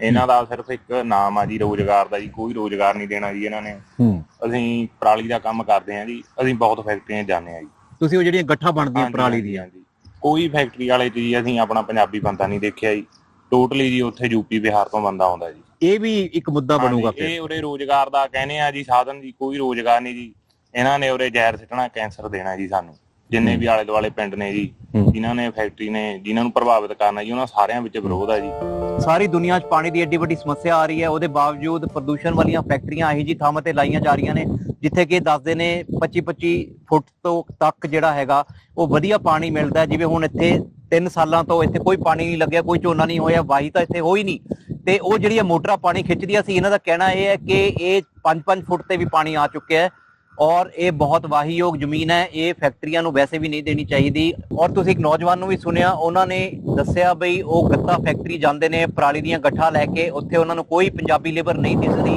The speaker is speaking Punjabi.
ਇਹਨਾਂ ਦਾ ਸਿਰਫ ਇੱਕ ਨਾਮ ਆ ਜੀ ਰੋਜ਼ਗਾਰ ਦਾ ਜੀ ਕੋਈ ਰੋਜ਼ਗਾਰ ਨਹੀਂ ਦੇਣਾ ਜੀ ਇਹਨਾਂ ਨੇ। ਅਸੀਂ ਪਰਾਲੀ ਦਾ ਕੰਮ ਕਰਦੇ ਹਾਂ ਜੀ ਅਸੀਂ ਬਹੁਤ ਫੈਕਟਰੀਆਂ ਜਾਂਦੇ ਹਾਂ ਜੀ। ਤੁਸੀਂ ਉਹ ਜਿਹੜੀਆਂ ਗੱਠਾਂ ਬਣਦੀਆਂ ਪਰਾਲੀ ਦੀਆਂ। ਕੋਈ ਫੈਕਟਰੀ ਵਾਲੇ ਜੀ ਅਸੀਂ ਆਪਣਾ ਪੰਜਾਬੀ ਬੰਦਾ ਨਹੀਂ ਦੇਖਿਆ ਜੀ। ਟੋਟਲੀ ਜੀ ਉੱਥੇ ਯੂਪੀ ਬਿਹਾਰ ਤੋਂ ਬੰਦਾ ਆਉਂਦਾ ਜੀ। ਇਹ ਵੀ ਇੱਕ ਮੁੱਦਾ ਬਣੂਗਾ ਫਿਰ। ਇਹ ਉਰੇ ਰੋਜ਼ਗਾਰ ਦਾ ਕਹਿੰਦੇ ਆ ਜੀ ਸਾਧਨ ਜੀ ਕੋਈ ਰੋਜ਼ਗਾਰ ਨਹੀਂ ਜੀ। ਇਹਨਾਂ ਨੇ ਉਰੇ ਜ਼ਹਿਰ ਸਿੱਟਣਾ ਕੈਂਸਰ ਦੇਣਾ ਜੀ ਸਾਨੂੰ। ਜਿੰਨੇ ਵੀ ਆਲੇ ਦੁਆਲੇ ਪਿੰਡ ਨੇ ਜੀ। ਜਿਨ੍ਹਾਂ ਨੇ ਫੈਕਟਰੀ ਨੇ ਜਿਨ੍ਹਾਂ ਨੂੰ ਪ੍ਰਭਾਵਿਤ ਕਰਨਾ ਜੀ ਉਹਨਾਂ ਸਾਰਿਆਂ ਵਿੱਚ ਵਿਰੋਧ ਆ ਜੀ। ਸਾਰੀ ਦੁਨੀਆ 'ਚ ਪਾਣੀ ਦੀ ਐਡੀ ਵੱਡੀ ਸਮੱਸਿਆ ਆ ਰਹੀ ਹੈ। ਉਹਦੇ ਬਾਵਜੂਦ ਪ੍ਰਦੂਸ਼ਣ ਵਾਲੀਆਂ ਫੈਕਟਰੀਆਂ ਇਹੀ ਜੀ ਥਾਵਾਂ ਤੇ ਲਾਈਆਂ ਜਾ ਰਹੀਆਂ ਨੇ, ਜਿੱਥੇ ਕਿ ਦੱਸਦੇ ਨੇ 25 25 ਫੁੱਟ ਤੋਂ ਤੱਕ ਜਿਹੜਾ ਹੈਗਾ, ਉਹ ਵਧੀਆ ਪਾਣੀ ਮਿਲਦਾ ਜਿਵੇਂ ਹੁਣ ਇੱਥੇ 3 ਸਾਲਾਂ ਤੋਂ ਇੱਥੇ ਕੋਈ ਪਾਣੀ ਨਹੀਂ ਲੱਗਿਆ, ਕੋਈ ਝੋਨਾ ਨਹੀਂ ਹੋਇਆ, ਵਾਹੀ ਤਾਂ ਇੱਥੇ ਹੋਈ ਨਹੀਂ। ਤੇ ਉਹ ਜਿਹੜੀਆਂ ਮੋਟਰਾਂ ਪਾਣੀ ਖਿੱਚਦੀਆਂ ਸੀ ਇਹਨਾਂ ਦਾ ਕਹਿਣਾ ਇਹ ਹੈ ਕਿ ਇਹ 5-5 ਫੁੱਟ ਤੇ ਵੀ ਪਾਣੀ ਆ ਚੁੱਕਿਆ ਹੈ ਔਰ ਇਹ ਬਹੁਤ ਵਾਹੀਯੋਗ ਜ਼ਮੀਨ ਹੈ। ਇਹ ਫੈਕਟਰੀਆਂ ਨੂੰ ਵੈਸੇ ਵੀ ਨਹੀਂ ਦੇਣੀ ਚਾਹੀਦੀ। ਔਰ ਤੁਸੀਂ ਇੱਕ ਨੌਜਵਾਨ ਨੂੰ ਵੀ ਸੁਣਿਆ, ਉਹਨਾਂ ਨੇ ਦੱਸਿਆ ਬਈ ਉਹ ਗੱਤਾ ਫੈਕਟਰੀ ਜਾਂਦੇ ਨੇ, ਪਰਾਲੀ ਦੀਆਂ ਗੱਠਾਂ ਲੈ ਕੇ, ਉੱਥੇ ਉਹਨਾਂ ਨੂੰ ਕੋਈ ਪੰਜਾਬੀ ਲੇਬਰ ਨਹੀਂ ਦਿਸਦੀ